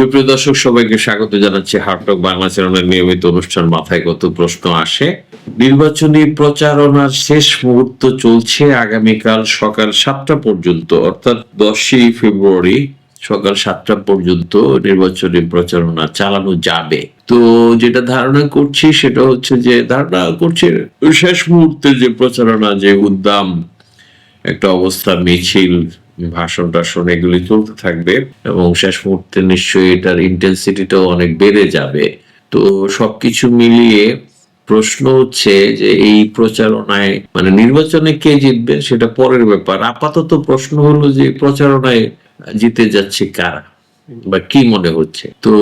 সুপ্রিয় দর্শক, সবাইকে স্বাগত জানাচ্ছি হার্টক বাংলা চ্যানেলের নিয়মিত অনুষ্ঠান মাথায় কত প্রশ্ন আসে। নির্বাচনী প্রচারণার শেষ মুহূর্ত চলছে আগামীকাল সকাল সাতটা পর্যন্ত, অর্থাৎ দশই ফেব্রুয়ারি সকাল সাতটা পর্যন্ত নির্বাচনী প্রচারণা চালানো যাবে। তো যেটা ধারণা করছি সেটা হচ্ছে যে, ধারণা করছে শেষ মুহূর্তে যে প্রচারণা, যে উদ্দাম, একটা অবস্থা মিছিল ভাষণ টাষণ এগুলি চলতে থাকবে এবং শেষ মুহূর্তে নিশ্চয়ই এটার ইন্টেন্সিটিটাও অনেক বেড়ে যাবে। তো সবকিছু মিলিয়ে প্রশ্ন হচ্ছে যে এই প্রচারণায় মানে নির্বাচনে কে জিতবে সেটা পরের ব্যাপার। আপাতত প্রশ্ন হলো যে প্রচারণায় জিতে যাচ্ছে কারা? বা কি মনে হচ্ছে? তো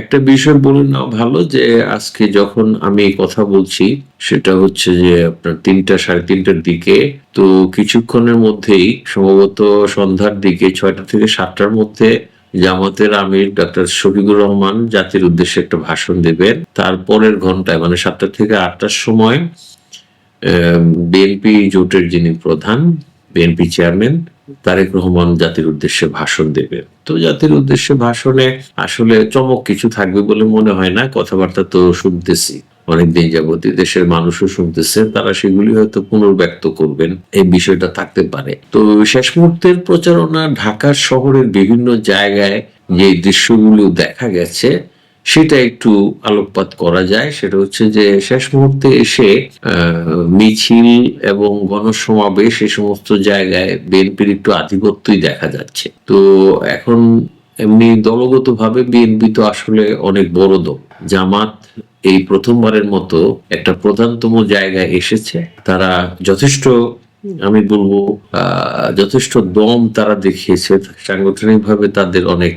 একটা বিষয় বলে নাও ভালো যে আজকে যখন আমি কথা বলছি, সেটা হচ্ছে যে আপনার তিনটা, সাড়ে তিনটার দিকে, তো কিছুক্ষণের মধ্যেই সম্ভবত সন্ধ্যার দিকে ছয়টা থেকে সাতটার মধ্যে জামাতের আমির ডক্টর শফিকুর রহমান জাতির উদ্দেশ্যে একটা ভাষণ দেবেন। তারপরের ঘন্টায় মানে সাতটা থেকে আটটার সময় বিএনপি জোটের যিনি প্রধান, বিএনপি চেয়ারম্যান তারেক রহমান জাতির উদ্দেশ্যে ভাষণ দেবেন তো জাতির উদ্দেশ্যে ভাষণে আসলে চমক কিছু থাকবে বলে মনে হয় না, কথাবার্তা তো শুনতেছি। অনেকদিন যাবতী দেশের মানুষও শুনতেছে, তারা সেগুলি হয়তো পুনর্ব্যক্ত করবেন, এই বিষয়টা থাকতে পারে। তো শেষ মুহূর্তের প্রচারণা ঢাকার শহরের বিভিন্ন জায়গায় যে দৃশ্যগুলো দেখা গেছে সেটা একটু আলোকপাত করা যায়। সেটা হচ্ছে যে শেষ মুহূর্তে এসে মিছিল এবং গণসমাবেশ এ সমস্ত জায়গায় বিএনপির একটু আধিপত্যই দেখা যাচ্ছে। তো এখন এমনি দলগতভাবে বিএনপি তো আসলে অনেক বড় দল। জামাত এই প্রথমবারের মতো একটা প্রধানতম জায়গায় এসেছে। তারা যথেষ্ট, আমি বলব যথেষ্ট দম তারা দেখিয়েছে। সাংগঠনিকভাবে তাদের অনেক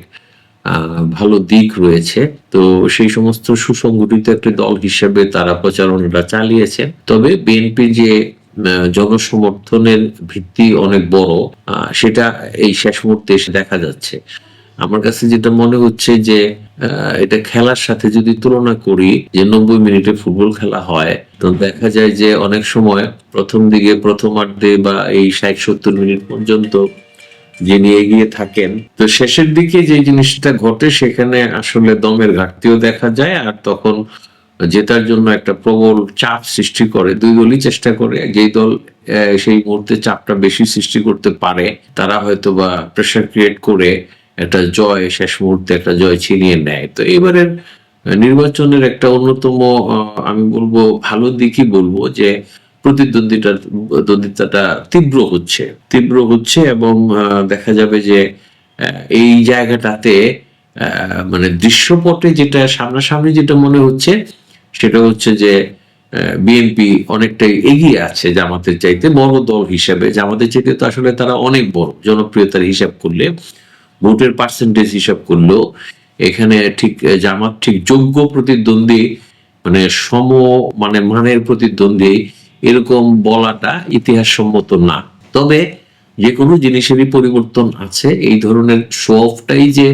ভালো দিক রয়েছে। তো সেই সমস্ত সুসংগঠিত একটি দল হিসেবে তারা প্রচারণাটা চালিয়েছেন তবে বিএনপি যে জনসমর্থনের ভিত্তি অনেক বড় সেটা এই শেষ মুহূর্তে এসে দেখা যাচ্ছে। আমার কাছে যেটা মনে হচ্ছে যে এটা খেলার সাথে যদি তুলনা করি, যে নব্বই মিনিটে ফুটবল খেলা হয়, তো দেখা যায় যে অনেক সময় প্রথম দিকে প্রথমার্ধে বা এই ষাট সত্তর মিনিট পর্যন্ত যিনি এগিয়ে থাকেন। তো শেষের দিকে যে জিনিসটা ঘটে, সেখানে আসলে দমের ঘাটতিও দেখা যায় আর তখন জেতার জন্য একটা প্রবল চাপ সৃষ্টি করে। দুই দলই চেষ্টা করে, যেই দল সেই মুহূর্তে চাপটা বেশি সৃষ্টি করতে পারে, তারা হয়তো বা প্রেশার ক্রিয়েট করে একটা জয়, শেষ মুহূর্তে একটা জয় ছিনিয়ে নেয়। তো এবারের নির্বাচনের একটা অন্যতম আমি বলব ভালো দিকই বলব যে প্রতিদ্বন্দ্বিতা দ্বন্দ্বিতাটা তীব্র হচ্ছে। তীব্র হচ্ছে এবং দেখা যাবে যে এই জায়গাটাতে মানে দৃশ্যপটে যেটা সামনাসামনি যেটা মনে হচ্ছে, সেটা হচ্ছে যে বিএনপি অনেকটাই এগিয়ে আছে জামাতের চাইতে, বড় দল হিসেবে। জামাতের চাইতে তো আসলে তারা অনেক বড়, জনপ্রিয়তার হিসাব করলে, ভোটের পার্সেন্টেজ হিসাব করলেও, এখানে ঠিক, জামাত ঠিক যোগ্য প্রতিদ্বন্দ্বী মানে সম মানে মানের প্রতিদ্বন্দ্বী এরকম বলাটা ইতিহাস সম্মত না। তবে যে কোনো জিনিসেরই পরিবর্তন আছে, এই ধরনের শো অফটাই যে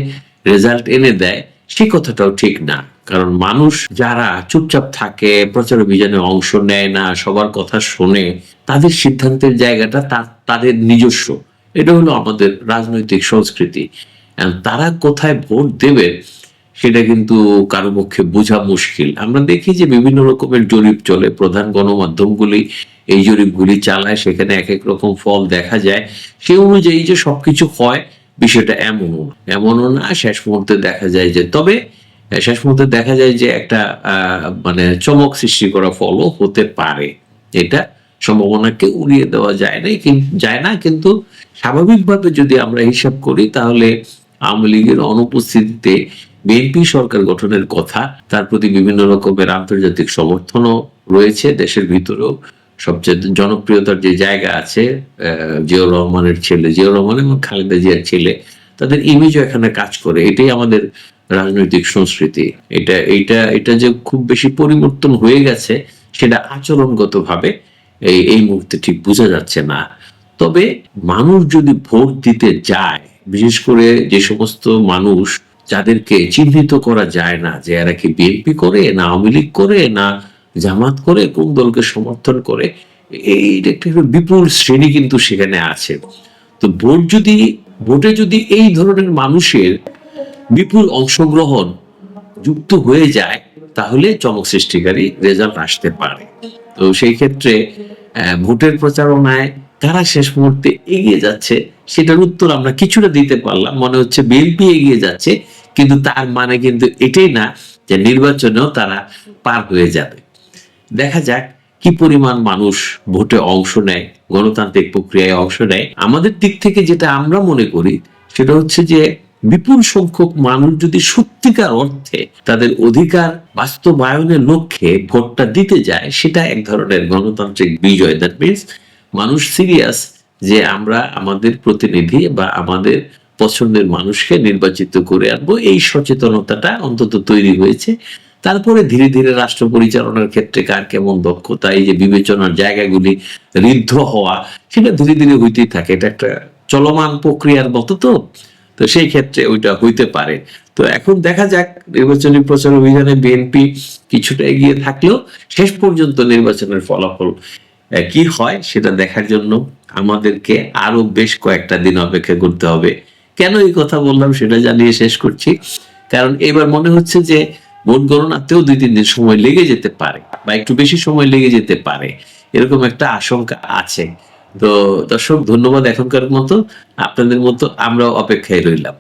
রেজাল্ট এনে দেয়, সে কথাটাও ঠিক না। কারণ মানুষ যারা চুপচাপ থাকে, প্রচার অভিযানে অংশ নেয় না, সবার কথা শোনে, তাদের সিদ্ধান্তের জায়গাটা তাদের নিজস্ব। এটা হলো আমাদের রাজনৈতিক সংস্কৃতি। তারা কোথায় ভোট দেবে সেটা কিন্তু কারও পক্ষে বোঝা মুশকিল। আমরা দেখি যে বিভিন্ন রকমের জরিপ চলে। প্রধান গণমাধ্যমগুলি এই জরিপগুলি চালায়, সেখানে এক এক রকম ফল দেখা যায়। সেই অনুযায়ী যে সবকিছু হয়, বিষয়টা এমনও না। এমনও না, শেষ মুহূর্তে দেখা যায় যে, তবে শেষ মুহূর্তে দেখা যায় যে একটা মানে চমক সৃষ্টি করা ফলও হতে পারে। এটা সম্ভাবনাকে উড়িয়ে দেওয়া যায় না যায় না। কিন্তু স্বাভাবিকভাবে যদি আমরা হিসাব করি, তাহলে আওয়ামী লীগের অনুপস্থিতিতে বিএনপি সরকার গঠনের কথা, তার প্রতি বিভিন্ন রকমের আন্তর্জাতিক সমর্থনও রয়েছে দেশের ভিতরেও। সবচেয়ে জনপ্রিয়তার যে জায়গা আছে জিয়াউর রহমানের ছেলে, জিয়াউর রহমান এবং খালেদা জিয়ার ছেলে, তাদের ইমেজও এখানে কাজ করে। এটাই আমাদের রাজনৈতিক সংস্কৃতি। এটা এটা এটা যে খুব বেশি পরিবর্তন হয়ে গেছে, সেটা আচরণগতভাবে এই এই মুহূর্তে ঠিক বোঝা যাচ্ছে না। তবে মানুষ যদি ভোট দিতে যায় বিশেষ করে যে সমস্ত মানুষ যাদেরকে চিহ্নিত করা যায় না, যে এরা কি বিএনপি করে, না আওয়ামী লীগ করে, না জামাত করে, কোন দলকে সমর্থন করে, এই একটা বিপুল শ্রেণি কিন্তু সেখানে আছে। তো ভোট যদি, ভোটে যদি এই ধরনের মানুষের বিপুল অংশগ্রহণ যুক্ত হয়ে যায়, তাহলে চমক সৃষ্টিকারী রেজাল্ট আসতে পারে। তো সেই ক্ষেত্রে ভোটের প্রচারণায় কারা শেষ মুহূর্তে এগিয়ে যাচ্ছে সেটার উত্তর আমরা কিছুটা দিতে পারলাম। মনে হচ্ছে বিএনপি এগিয়ে যাচ্ছে, কিন্তু তার মানে কিন্তু এটাই না যে নির্বাচনেও তারা পার হয়ে যাবে। দেখা যাক কি পরিমাণ মানুষ ভোটে অংশ নেয়, গণতান্ত্রিক প্রক্রিয়ায় অংশ নেয়। আমাদের দিক থেকে যেটা আমরা মনে করি, সেটা হচ্ছে যে বিপুল সংখ্যক মানুষ যদি সত্যিকার অর্থে তাদের অধিকার বাস্তবায়নের লক্ষ্যে ভোটটা দিতে যায়, সেটা এক ধরনের গণতান্ত্রিক বিজয়। দ্যাট মিনস মানুষ সিরিয়াস যে আমরা আমাদের প্রতিনিধি বা আমাদের পছন্দের মানুষকে নির্বাচিত করে আনব। এই সচেতনতাটা অন্তত তৈরি হয়েছে। তারপরে ধীরে ধীরে রাষ্ট্র পরিচালনার ক্ষেত্রে কার কেমন দক্ষতা, এই যে বিবেচনার জায়গাগুলি ঋদ্ধ হওয়া, সেটা ধীরে ধীরে হইতেই থাকে। এটা একটা চলমান প্রক্রিয়ার মতো তো। তো সেই ক্ষেত্রে ওইটা হইতে পারে। তো এখন দেখা যাক, নির্বাচনী প্রচার অভিযানে বিএনপি কিছুটা এগিয়ে থাকলেও শেষ পর্যন্ত নির্বাচনের ফলাফল কি হয়, সেটা দেখার জন্য আমাদেরকে আরও বেশ কয়েকটা দিন অপেক্ষা করতে হবে। কেন এই কথা বললাম সেটা জানিয়ে শেষ করছি। কারণ এবার মনে হচ্ছে যে ভোট গণনাতেও দুই, তিন দিন সময় লেগে যেতে পারে বা একটু বেশি সময় লেগে যেতে পারে। এরকম একটা আশঙ্কা আছে। তো দর্শক, ধন্যবাদ এখনকার মতো। আপনাদের মতো আমরাও অপেক্ষায় রইলাম।